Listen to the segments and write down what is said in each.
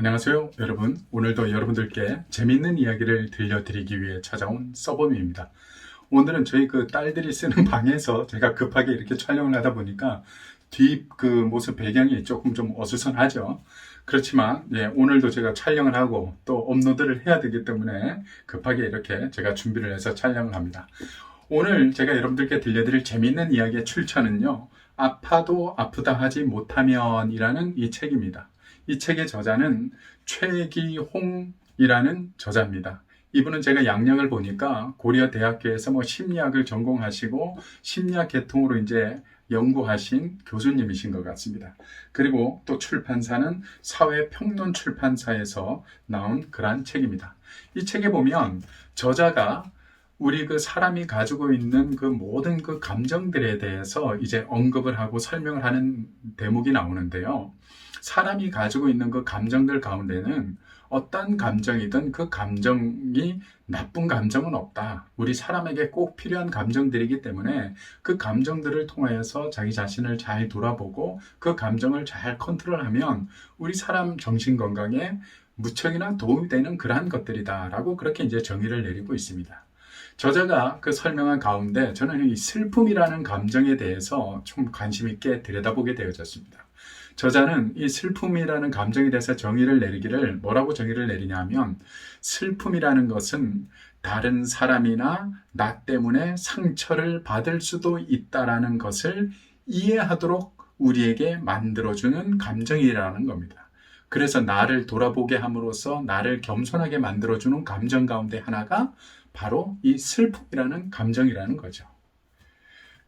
안녕하세요 여러분. 오늘도 여러분들께 재밌는 이야기를 들려드리기 위해 찾아온 서범입니다. 오늘은 저희 그 딸들이 쓰는 방에서 제가 급하게 이렇게 촬영을 하다 보니까 뒷그 모습 배경이 조금 좀 어수선하죠. 그렇지만 예, 오늘도 제가 촬영을 하고 또 업로드를 해야 되기 때문에 급하게 이렇게 제가 준비를 해서 촬영을 합니다. 오늘 제가 여러분들께 들려드릴 재밌는 이야기의 출처는요 아파도 아프다 하지 못하면 이라는 이 책입니다 이 책의 저자는 최기홍이라는 저자입니다. 이분은 제가 양력을 보니까 고려 대학교에서 뭐 심리학을 전공하시고 심리학 계통으로 이제 연구하신 교수님이신 것 같습니다. 그리고 또 출판사는 사회평론 출판사에서 나온 그러한 책입니다. 이 책에 보면 저자가 우리 그 사람이 가지고 있는 그 모든 그 감정들에 대해서 이제 언급을 하고 설명을 하는 대목이 나오는데요. 사람이 가지고 있는 그 감정들 가운데는 어떤 감정이든 그 감정이 나쁜 감정은 없다. 우리 사람에게 꼭 필요한 감정들이기 때문에 그 감정들을 통하여서 자기 자신을 잘 돌아보고 그 감정을 잘 컨트롤하면 우리 사람 정신 건강에 무척이나 도움이 되는 그러한 것들이다라고 그렇게 이제 정의를 내리고 있습니다. 저자가 그 설명한 가운데 저는 이 슬픔이라는 감정에 대해서 좀 관심 있게 들여다보게 되어졌습니다. 저자는 이 슬픔이라는 감정에 대해서 정의를 내리기를 뭐라고 정의를 내리냐면 슬픔이라는 것은 다른 사람이나 나 때문에 상처를 받을 수도 있다라는 것을 이해하도록 우리에게 만들어주는 감정이라는 겁니다. 그래서 나를 돌아보게 함으로써 나를 겸손하게 만들어주는 감정 가운데 하나가 바로 이 슬픔이라는 감정이라는 거죠.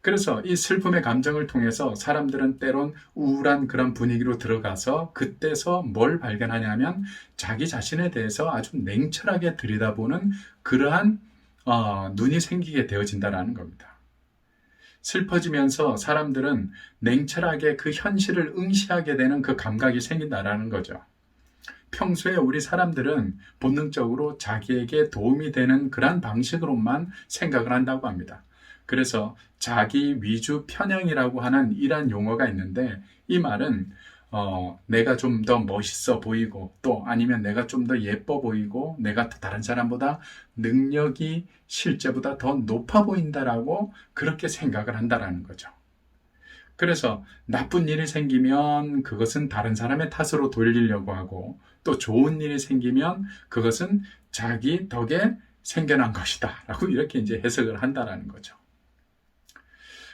그래서 이 슬픔의 감정을 통해서 사람들은 때론 우울한 그런 분위기로 들어가서 그때서 뭘 발견하냐면 자기 자신에 대해서 아주 냉철하게 들여다보는 그러한 어, 눈이 생기게 되어진다라는 겁니다. 슬퍼지면서 사람들은 냉철하게 그 현실을 응시하게 되는 그 감각이 생긴다라는 거죠. 평소에 우리 사람들은 본능적으로 자기에게 도움이 되는 그러한 방식으로만 생각을 한다고 합니다. 그래서 자기 위주 편향이라고 하는 이러한 용어가 있는데 이 말은 어, 내가 좀 더 멋있어 보이고 또 아니면 내가 좀 더 예뻐 보이고 내가 다른 사람보다 능력이 실제보다 더 높아 보인다라고 그렇게 생각을 한다라는 거죠. 그래서 나쁜 일이 생기면 그것은 다른 사람의 탓으로 돌리려고 하고 또 좋은 일이 생기면 그것은 자기 덕에 생겨난 것이다 라고 이렇게 이제 해석을 한다라는 거죠.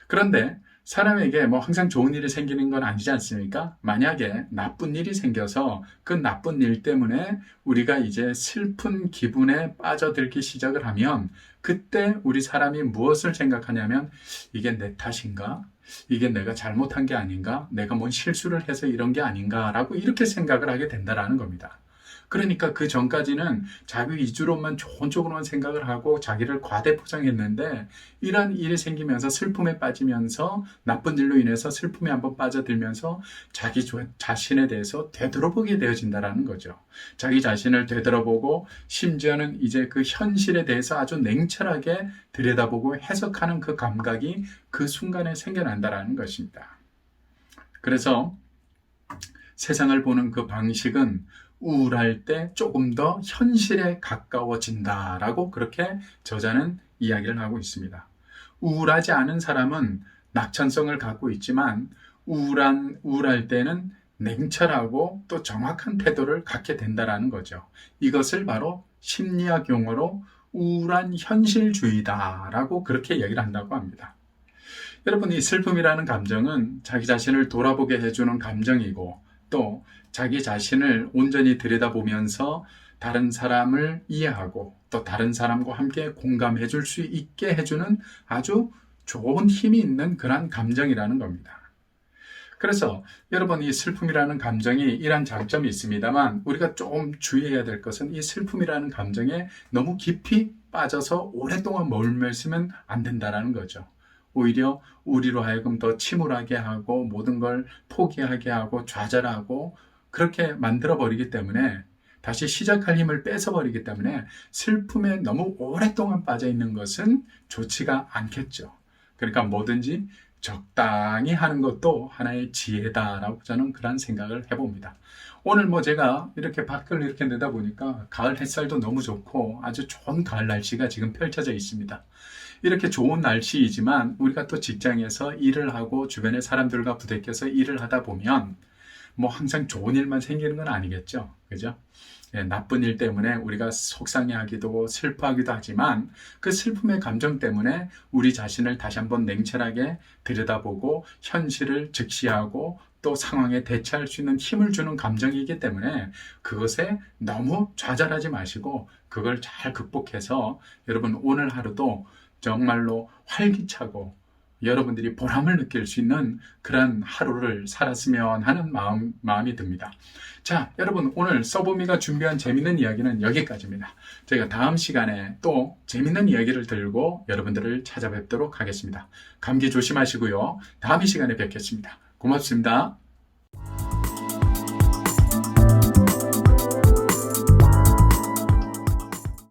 그런데 사람에게 뭐 항상 좋은 일이 생기는 건 아니지 않습니까? 만약에 나쁜 일이 생겨서 그 나쁜 일 때문에 우리가 이제 슬픈 기분에 빠져들기 시작을 하면 그때 우리 사람이 무엇을 생각하냐면 이게 내 탓인가? 이게 내가 잘못한 게 아닌가? 내가 뭔 실수를 해서 이런 게 아닌가라고 이렇게 생각을 하게 된다라는 겁니다. 그러니까 그 전까지는 자기 위주로만 좋은 쪽으로만 생각을 하고 자기를 과대 포장했는데 이러한 일이 생기면서 슬픔에 빠지면서 나쁜 일로 인해서 슬픔에 한번 빠져들면서 자기 자신에 대해서 되돌아보게 되어진다라는 거죠. 자기 자신을 되돌아보고 심지어는 이제 그 현실에 대해서 아주 냉철하게 들여다보고 해석하는 그 감각이 그 순간에 생겨난다라는 것입니다. 그래서 세상을 보는 그 방식은 우울할 때 조금 더 현실에 가까워진다라고 그렇게 저자는 이야기를 하고 있습니다. 우울하지 않은 사람은 낙천성을 갖고 있지만 우울한 우울할 때는 냉철하고 또 정확한 태도를 갖게 된다라는 거죠. 이것을 바로 심리학 용어로 우울한 현실주의다라고 그렇게 얘기를 한다고 합니다. 여러분 이 슬픔이라는 감정은 자기 자신을 돌아보게 해주는 감정이고 또 자기 자신을 온전히 들여다보면서 다른 사람을 이해하고 또 다른 사람과 함께 공감해 줄 수 있게 해주는 아주 좋은 힘이 있는 그러한 감정이라는 겁니다. 그래서 여러분 이 슬픔이라는 감정이 이런 장점이 있습니다만 우리가 좀 주의해야 될 것은 이 슬픔이라는 감정에 너무 깊이 빠져서 오랫동안 머물며 있으면 안 된다라는 거죠. 오히려 우리로 하여금 더 침울하게 하고 모든 걸 포기하게 하고 좌절하고 그렇게 만들어 버리기 때문에 다시 시작할 힘을 뺏어 버리기 때문에 슬픔에 너무 오랫동안 빠져 있는 것은 좋지가 않겠죠. 그러니까 뭐든지 적당히 하는 것도 하나의 지혜다라고 저는 그런 생각을 해봅니다. 오늘 뭐 제가 이렇게 밖을 이렇게 내다 보니까 가을 햇살도 너무 좋고 아주 좋은 가을 날씨가 지금 펼쳐져 있습니다. 이렇게 좋은 날씨이지만 우리가 또 직장에서 일을 하고 주변의 사람들과 부대껴서 일을 하다 보면 뭐 항상 좋은 일만 생기는 건 아니겠죠. 그죠? 예, 나쁜 일 때문에 우리가 속상해하기도 슬퍼하기도 하지만 그 슬픔의 감정 때문에 우리 자신을 다시 한번 냉철하게 들여다보고 현실을 직시하고 또 상황에 대처할 수 있는 힘을 주는 감정이기 때문에 그것에 너무 좌절하지 마시고 그걸 잘 극복해서 여러분 오늘 하루도 정말로 활기차고 여러분들이 보람을 느낄 수 있는 그런 하루를 살았으면 하는 마음, 마음이 듭니다. 자, 여러분, 오늘 서보미가 준비한 재밌는 이야기는 여기까지입니다. 저희가 다음 시간에 또 재밌는 이야기를 들고 여러분들을 찾아뵙도록 하겠습니다. 감기 조심하시고요. 다음 이 시간에 뵙겠습니다. 고맙습니다.